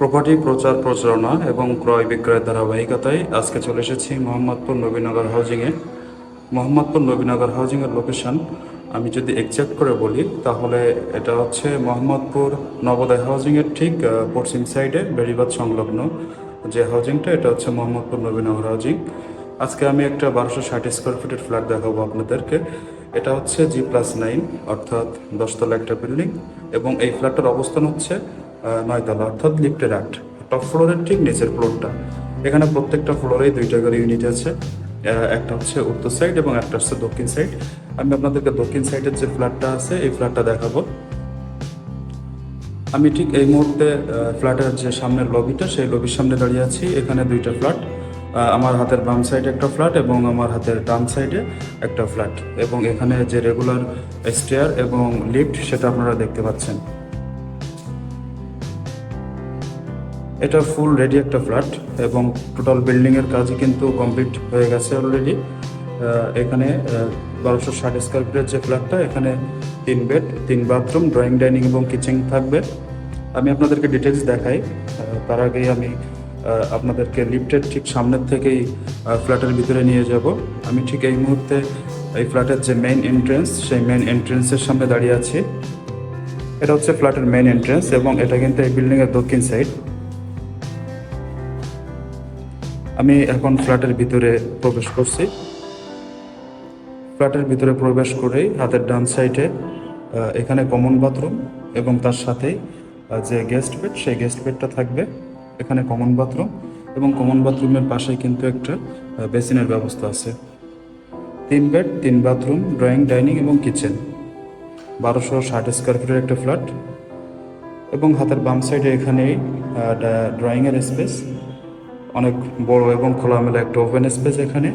Property প্রচার প্রচারণা এবং ক্রয় বিক্রয়ের ধারাবাহিকতায় আজকে চলে এসেছি মোহাম্মদপুর নবীনগর হাউজিংয়ে। মোহাম্মদপুর নবীনগর হাউজিংয়ের লোকেশন আমি যদি এক্সাক্ট করে বলি, তাহলে এটা হচ্ছে মোহাম্মদপুর নবোদয় হাউজিংয়ের ঠিক পশ্চিম সাইডে বেড়িবাদ সংলগ্ন যে হাউজিংটা, এটা হচ্ছে মোহাম্মদপুর নবীনগর হাউজিং। আজকে আমি একটা বারোশো ষাট স্কোয়ার ফিটের ফ্ল্যাট দেখাবো আপনাদেরকে। এটা হচ্ছে জি প্লাস নাইন অর্থাৎ দশতলা একটা বিল্ডিং এবং এই ফ্ল্যাটটার অবস্থান হচ্ছে নয়তলা অর্থাৎ লিফটের আট টপ ফ্লোরের ঠিক নিচের ফ্লোরটা এখানে প্রত্যেকটা ফ্লোরেই দুইটা করে ইউনিট আছে। একটা হচ্ছে উত্তর সাইড এবং একটা হচ্ছে দক্ষিণ সাইড আমি আপনাদেরকে দক্ষিণ সাইডের যে ফ্ল্যাটটা আছে, এই ফ্ল্যাটটা দেখাবো। আমি ঠিক এই মুহূর্তে ফ্ল্যাটের যে সামনের লবিটা সেই লবির সামনে দাঁড়িয়ে আছি। এখানে দুইটা ফ্ল্যাট আমার হাতের বাম সাইডে একটা ফ্ল্যাট এবং আমার হাতের ডান সাইডে একটা ফ্ল্যাট এবং এখানে যে রেগুলার স্টেয়ার এবং লিফট সেটা আপনারা দেখতে পাচ্ছেন। এটা ফুল রেডি একটা ফ্ল্যাট এবং টোটাল বিল্ডিংয়ের কাজই কিন্তু কমপ্লিট হয়ে গেছে অলরেডি এখানে বারোশো ষাট স্কোয়ার ফিটের যে ফ্ল্যাটটা এখানে তিন বেড তিন বাথরুম ড্রয়িং ডাইনিং এবং কিচেন থাকবে। আমি আপনাদেরকে ডিটেলস দেখাই। তার আগেই আমি আপনাদেরকে লিফটের ঠিক সামনের থেকেই ফ্ল্যাটের ভিতরে নিয়ে যাব। আমি ঠিক এই মুহূর্তে এই ফ্ল্যাটের যে মেইন এন্ট্রেন্স সেই মেইন এন্ট্রেন্সের সামনে দাঁড়িয়ে আছি। এটা হচ্ছে ফ্ল্যাটের মেইন এন্ট্রেন্স এবং এটা কিন্তু এই বিল্ডিংয়ের দক্ষিণ সাইড আমি এখন ফ্ল্যাটের ভিতরে প্রবেশ করছি। ফ্ল্যাটের ভিতরে প্রবেশ করেই হাতের ডান সাইডে এখানে কমন বাথরুম এবং তার সাথেই যে গেস্ট বেড, সেই গেস্ট বেডটা থাকবে এখানে কমন বাথরুম এবং কমন বাথরুমের পাশে কিন্তু একটা বেসিনের ব্যবস্থা আছে। তিন বেড, তিন বাথরুম, ড্রয়িং, ডাইনিং এবং কিচেন। বারোশো ষাট স্কোয়ার ফিটের একটা ফ্ল্যাট এবং হাতের বাম সাইডে এখানেই ড্রয়িংয়ের স্পেস। অনেক বড় এবং খোলামেলা একটা ওপেন স্পেস এখানে।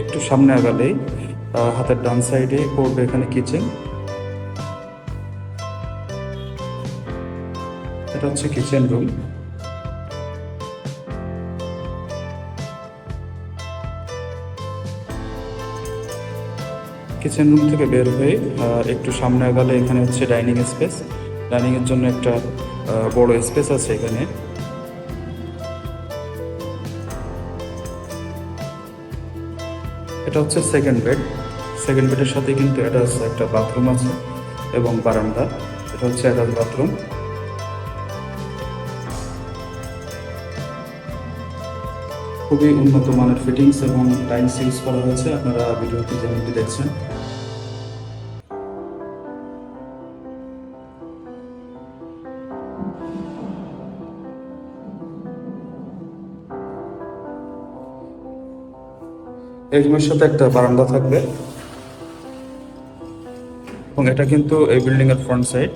একটু সামনে আগালেই হাতের ডান সাইডে পড়বে এখানে কিচেন এটা হচ্ছে কিচেন রুম কিচেন রুম থেকে বের হয়ে একটু সামনে আগালে এখানে হচ্ছে ডাইনিং স্পেস এর জন্য একটা বড় স্পেস আছে এখানে। এটা হচ্ছে সেকেন্ড বেড সেকেন্ড বেডের সাথে কিন্তু এটা একটা বাথরুম আছে এবং বারান্দা। এটা হচ্ছে অ্যাটাচ বাথরুম খুবই উন্নত মানের ফিটিংস এবং টাইলস ইউজ করা হয়েছে। আপনারা ভিডিওতে যেমনটি দেখছেন এই সাথে একটা বারান্দা থাকবে। এবং এটা কিন্তু এই বিল্ডিং এর ফ্রন্ট সাইড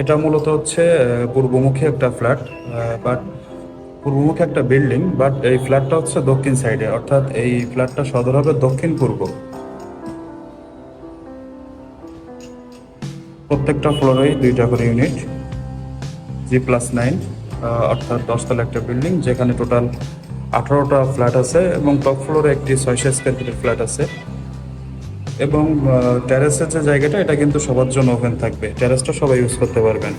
এটা মূলত হচ্ছে পূর্বমুখী একটা ফ্ল্যাট বাট পূর্বমুখী একটা বিল্ডিং বাট এই ফ্ল্যাটটা হচ্ছে দক্ষিণ সাইডে অর্থাৎ এই ফ্ল্যাটটা সদর হবে দক্ষিণ পূর্ব। প্রত্যেকটা ফ্লোরেই দুইটা করে ইউনিট জি প্লাস নাইন অর্থাৎ দশতলা একটা বিল্ডিং যেখানে টোটাল আঠারোটা ফ্ল্যাট আছে এবং টপ ফ্লোরে একটি ছয়শো স্কোয়ার ফিটের ফ্ল্যাট আছে। এবং টেরেসের যে জায়গাটা, এটা কিন্তু সবার জন্য ওপেন থাকবে। টেরেসটা সবাই ইউজ করতে পারবেন।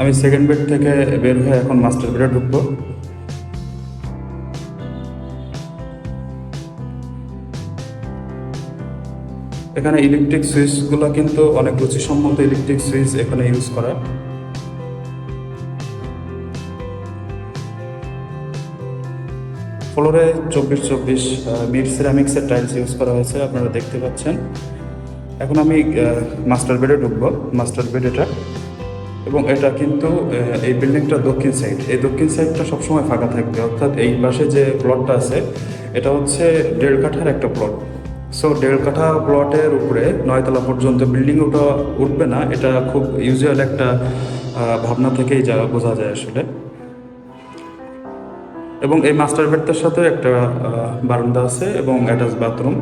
আমি সেকেন্ড বেড থেকে বের হয়ে এখন মাস্টার বেডে ঢুকবো। এখানে ইলেকট্রিক সুইচগুলো কিন্তু অনেক রুচিসম্মত ইলেকট্রিক সুইচ এখানে ইউজ করা। ফ্লোরে চব্বিশ চব্বিশ মিড সিরামিক্সের টাইলস ইউজ করা হয়েছে, আপনারা দেখতে পাচ্ছেন। এখন আমি মাস্টার বেডে ঢুকবো মাস্টার বেড এটা। এবং এটা কিন্তু এই বিল্ডিংটা দক্ষিণ সাইড এই দক্ষিণ সাইডটা সবসময় ফাঁকা থাকবে, অর্থাৎ এই পাশে যে প্লটটা আছে, এটা হচ্ছে দেড় কাঠার একটা প্লট সো দেড় কাঠা প্লটের উপরে নয়তলা পর্যন্ত বিল্ডিং ওটা উঠবে না, এটা খুব ইউজুয়াল একটা ভাবনা থেকেই যা বোঝা যায় আসলে। এবং এই মাস্টার বেডটার সাথে একটা বারান্দা আছে এবং অ্যাটাচ বাথরুম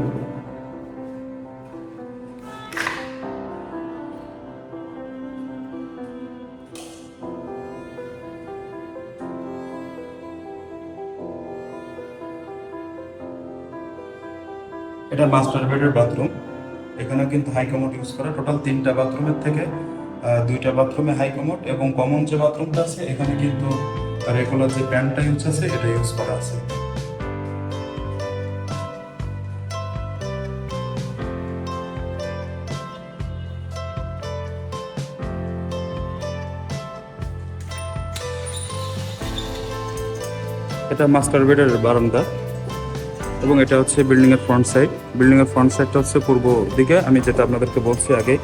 এটা মাস্টার বেডের বাথরুম এখানে কিন্তু হাই কমোড ইউজ করা। টোটাল তিনটা বাথরুমের থেকে দুইটা বাথরুমে হাই কমোড এবং কমন যে বাথরুমটা আছে, এখানে কিন্তু রেগুলার যে প্যান্টটা ইউজ আছে, এটা ইউজ করা আছে। এটা মাস্টার বেডের বারান্দা, এবং এটা হচ্ছে বিল্ডিং এর ফ্রন্ট সাইড বিল্ডিং এর ফ্রন্ট সাইডটা হচ্ছে পূর্ব দিকে, আমি যেটা আপনাদেরকে বলছি আগে,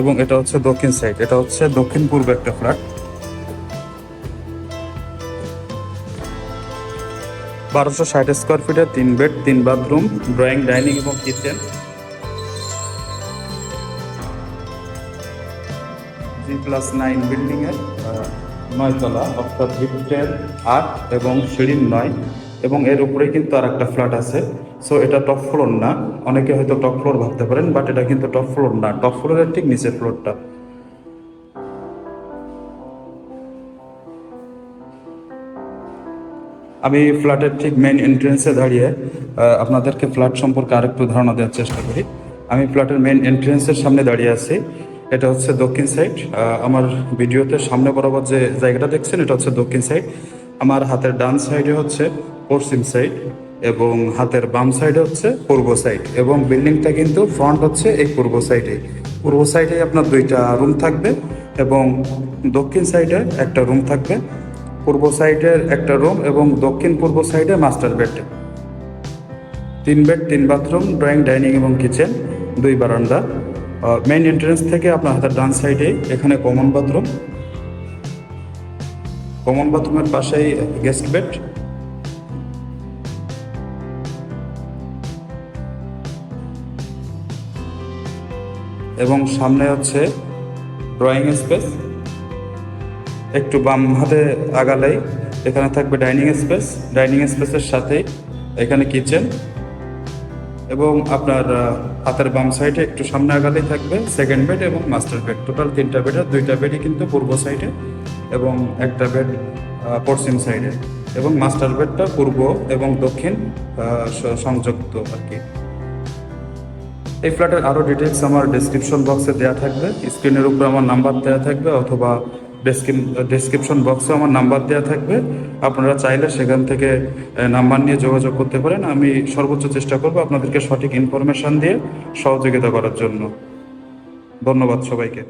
এবং এটা হচ্ছে দক্ষিণ সাইড এটা হচ্ছে দক্ষিণ পূর্ব একটা ফ্ল্যাট বারোশো ষাট স্কোয়ার ফিটের তিন বেড তিন বাথরুম ড্রয়িং ডাইনিং এবং kitchen G plus nine building এর আহ, নয়তলা অর্থাৎ লিফটের আট এবং সিঁড়ির নয়। এবং এর উপরে কিন্তু আর একটা ফ্ল্যাট আছে। সো এটা টপ ফ্লোর না। অনেকে হয়তো টপ ফ্লোর ভাবতে পারেন বাট এটা কিন্তু টপ ফ্লোর না। টপ ফ্লোরের ঠিক নিচের ফ্লোরটা আমি ফ্ল্যাটের ঠিক মেইন এন্ট্রেন্সে দাঁড়িয়ে আপনাদেরকে ফ্ল্যাট সম্পর্কে আরেকটু ধারণা দেওয়ার চেষ্টা করি। আমি ফ্ল্যাটের মেন এন্ট্রেন্সের সামনে দাঁড়িয়ে আছি। এটা হচ্ছে দক্ষিণ সাইড আমার ভিডিওতে সামনে বরাবর যে জায়গাটা দেখছেন, এটা হচ্ছে দক্ষিণ সাইড আমার হাতের ডান সাইডে হচ্ছে পশ্চিম সাইড এবং হাতের বাম সাইডে হচ্ছে পূর্ব সাইড এবং বিল্ডিংটা কিন্তু ফ্রন্ট হচ্ছে এই পূর্ব সাইডে পূর্ব সাইডে আপনার দুইটা রুম থাকবে এবং দক্ষিণ সাইডে একটা রুম থাকবে। পূর্ব সাইডের একটা রুম এবং দক্ষিণ পূর্ব সাইডে মাস্টার বেড। তিন বেড, তিন বাথরুম, ড্রয়িং, ডাইনিং এবং কিচেন, দুই বারান্দা। মেইন এন্ট্রেন্স থেকে আপনার হাতের ডান সাইডে এখানে কমন বাথরুম কমন বাথরুমের পাশেই গেস্ট বেড এবং সামনে হচ্ছে ড্রয়িং স্পেস একটু বাম হাতে আগালেই এখানে থাকবে ডাইনিং স্পেস। ডাইনিং স্পেসের সাথে এখানে কিচেন এবং আপনার হাতের বাম সাইডে একটু সামনে আগালেই থাকবে সেকেন্ড বেড এবং মাস্টার বেড টোটাল তিনটা বেডের দুইটা বেডই কিন্তু পূর্ব সাইডে এবং একটা বেড পশ্চিম সাইডে এবং মাস্টার বেডটা পূর্ব এবং দক্ষিণ সংযুক্ত আর কি। এই ফ্ল্যাটের আরও ডিটেলস আমার ডেসক্রিপশন বক্সে দেওয়া থাকবে। স্ক্রিনের উপর আমার নাম্বার দেওয়া থাকবে অথবা ডেসক্রিপশন বক্সে আমার নাম্বার দেওয়া থাকবে। আপনারা চাইলে সেখান থেকে নাম্বার নিয়ে যোগাযোগ করতে পারেন। আমি সর্বোচ্চ চেষ্টা করব আপনাদেরকে সঠিক ইনফরমেশান দিয়ে সহযোগিতা করার জন্য। ধন্যবাদ সবাইকে।